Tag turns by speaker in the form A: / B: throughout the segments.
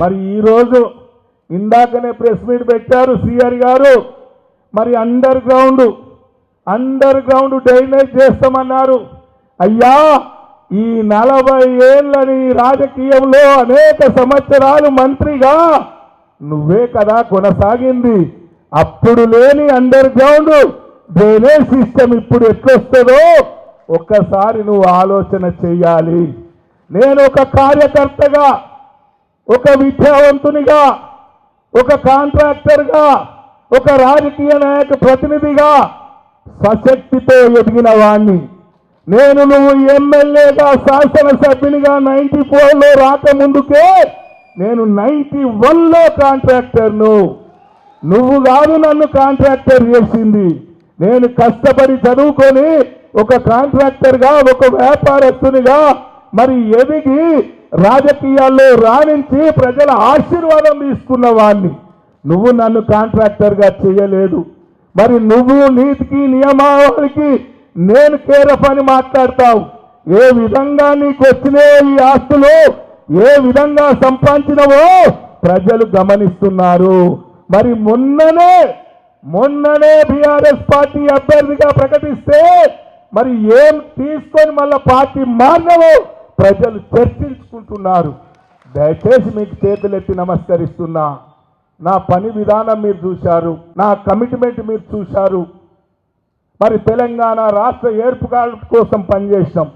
A: మరి ఈరోజు ఇందాకనే ప్రెస్ మీట్ పెట్టారు సిఆర్ గారు. మరి underground underground drainage చేస్తామన్నారు. అయ్యా ఈ నలభై ఏళ్ళని రాజకీయంలో అనేక సంవత్సరాలు మంత్రిగా నువ్వే కదా కొనసాగింది. అప్పుడు లేని అండర్ గ్రౌండ్ డ్రైనేజ్ సిస్టమ్ ఇప్పుడు ఎట్లొస్తుందో ఒక్కసారి నువ్వు ఆలోచన చెయ్యాలి నేను ఒక కార్యకర్తగా ఒక విద్యావంతునిగా ఒక కాంట్రాక్టర్గా ఒక రాజకీయ నాయక ప్రతినిధిగా సశక్తితో ఎదిగిన వాణ్ణి. నేను నువ్వు ఎమ్మెల్యేగా శాసనసభ్యునిగా నైన్టీ ఫోర్లో రాకముందుకే నేను నైన్టీ వన్లో కాంట్రాక్టర్ను. నువ్వు కాదు నన్ను కాంట్రాక్టర్ చేసింది. నేను కష్టపడి చదువుకొని ఒక కాంట్రాక్టర్గా ఒక వ్యాపారస్తునిగా మరి ఎదిగి రాజకీయాల్లో రాణించి ప్రజల ఆశీర్వాదం తీసుకున్న వాడిని నువ్వు నన్ను కాంట్రాక్టర్గా చేయలేదు. మరి నువ్వు నీతికి నియమావళికి నేను కేరఫ్ అని మాట్లాడతావు. ఏ విధంగా నీకు వచ్చిన ఈ ఆస్తులు ఏ విధంగా సంపాదించినవో ప్రజలు గమనిస్తున్నారు. మరి మొన్ననే మొన్ననే బీఆర్ఎస్ పార్టీ అభ్యర్థిగా ప్రకటిస్తే మరి ఏం తీసుకొని మళ్ళా పార్టీ మారినవో ప్రజలు చర్చించుకుంటున్నారు. దయచేసి మీకు చేతులెత్తి నమస్కరిస్తున్నా. నా పని విధానం మీరు చూశారు. నా కమిట్మెంట్ మీరు చూశారు. మరి తెలంగాణ రాష్ట్ర ఏర్పుగా కోసం పనిచేసినాం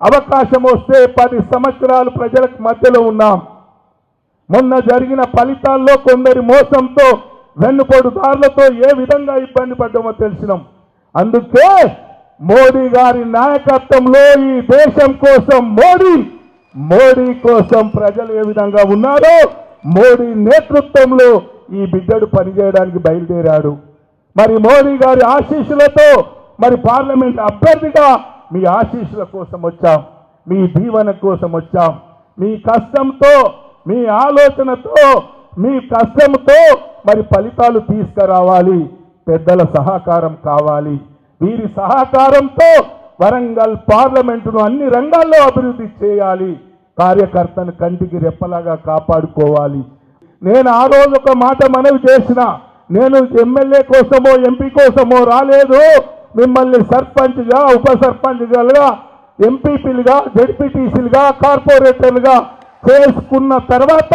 A: అవకాశం వస్తే పది సంవత్సరాలు ప్రజలకు మధ్యలో ఉన్నాం. మొన్న జరిగిన ఫలితాల్లో కొందరి మోసంతో వెన్నుపోటుదారులతో ఏ విధంగా ఇబ్బంది పడ్డామో తెలిసినాం. అందుకే మోడీ గారి నాయకత్వంలో ఈ దేశం కోసం మోడీ మోడీ కోసం ప్రజలు ఏ విధంగా ఉన్నారో మోడీ నేతృత్వంలో ఈ బిడ్డడు పనిచేయడానికి బయలుదేరాడు. మరి మోడీ గారి ఆశీస్సులతో మరి పార్లమెంట్ అభ్యర్థిగా మీ ఆశీస్సుల కోసం వచ్చాం మీ దీవెన కోసం వచ్చాం. మీ కష్టంతో మీ ఆలోచనతో మీ కష్టంతో మరి ఫలితాలు తీసుకురావాలి. పెద్దల సహకారం కావాలి. వీరి సహకారంతో వరంగల్ పార్లమెంటును అన్ని రంగాల్లో అభివృద్ధి చేయాలి. కార్యకర్తను కంటికి రెప్పలాగా కాపాడుకోవాలి. నేను ఆ రోజు ఒక మాట మనవి చేసిన నేను ఎమ్మెల్యే కోసమో ఎంపీ కోసమో రాలేదు. మిమ్మల్ని సర్పంచ్గా ఉప సర్పంచ్గా ఎంపీపీలుగా జడ్పీటీసీలుగా కార్పొరేటర్లుగా చేసుకున్న తర్వాత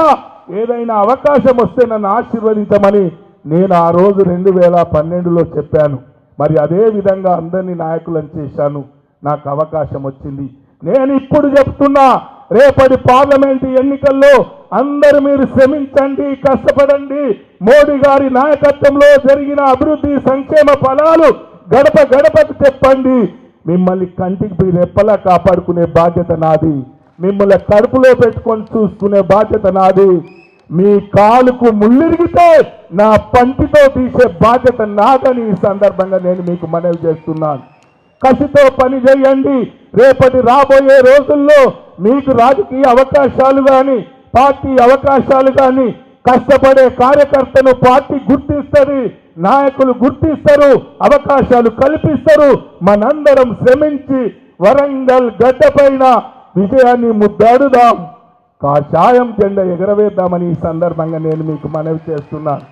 A: ఏదైనా అవకాశం వస్తే నన్ను ఆశీర్వదించమని నేను ఆ రోజు రెండు వేల పన్నెండులో చెప్పాను. మరి అదే విధంగా అందరినీ నాయకులను చేశాను. నాకు అవకాశం వచ్చింది. నేను ఇప్పుడు చెప్తున్నా రేపటి పార్లమెంటు ఎన్నికల్లో అందరూ మీరు శ్రమించండి కష్టపడండి. మోడీ గారి నాయకత్వంలో జరిగిన అభివృద్ధి సంక్షేమ ఫలాలు గడప గడపకు చెప్పండి. మిమ్మల్ని కంటికి రెప్పలా కాపాడుకునే బాధ్యత నాది. మిమ్మల్ని కడుపులో పెట్టుకొని చూసుకునే బాధ్యత నాది. మీ కాలుకు ముళ్ళిరిగితే నా పంటితో తీసే బాధ్యత నాదని ఈ సందర్భంగా నేను మీకు మనవి చేస్తున్నాను. కసితో పని చేయండి. రేపటి రాబోయే రోజుల్లో మీకు రాజకీయ అవకాశాలు కానీ పార్టీ అవకాశాలు కానీ కష్టపడే కార్యకర్తను పార్టీ గుర్తిస్తుంది నాయకులు గుర్తిస్తారు అవకాశాలు కల్పిస్తారు. మనందరం శ్రమించి వరంగల్ గడ్డపైన విజయాన్ని ముద్దాడుదాం. కాషాయం జెండా ఎగరవేద్దామని ఈ సందర్భంగా నేను మీకు మనవి చేస్తున్నాను.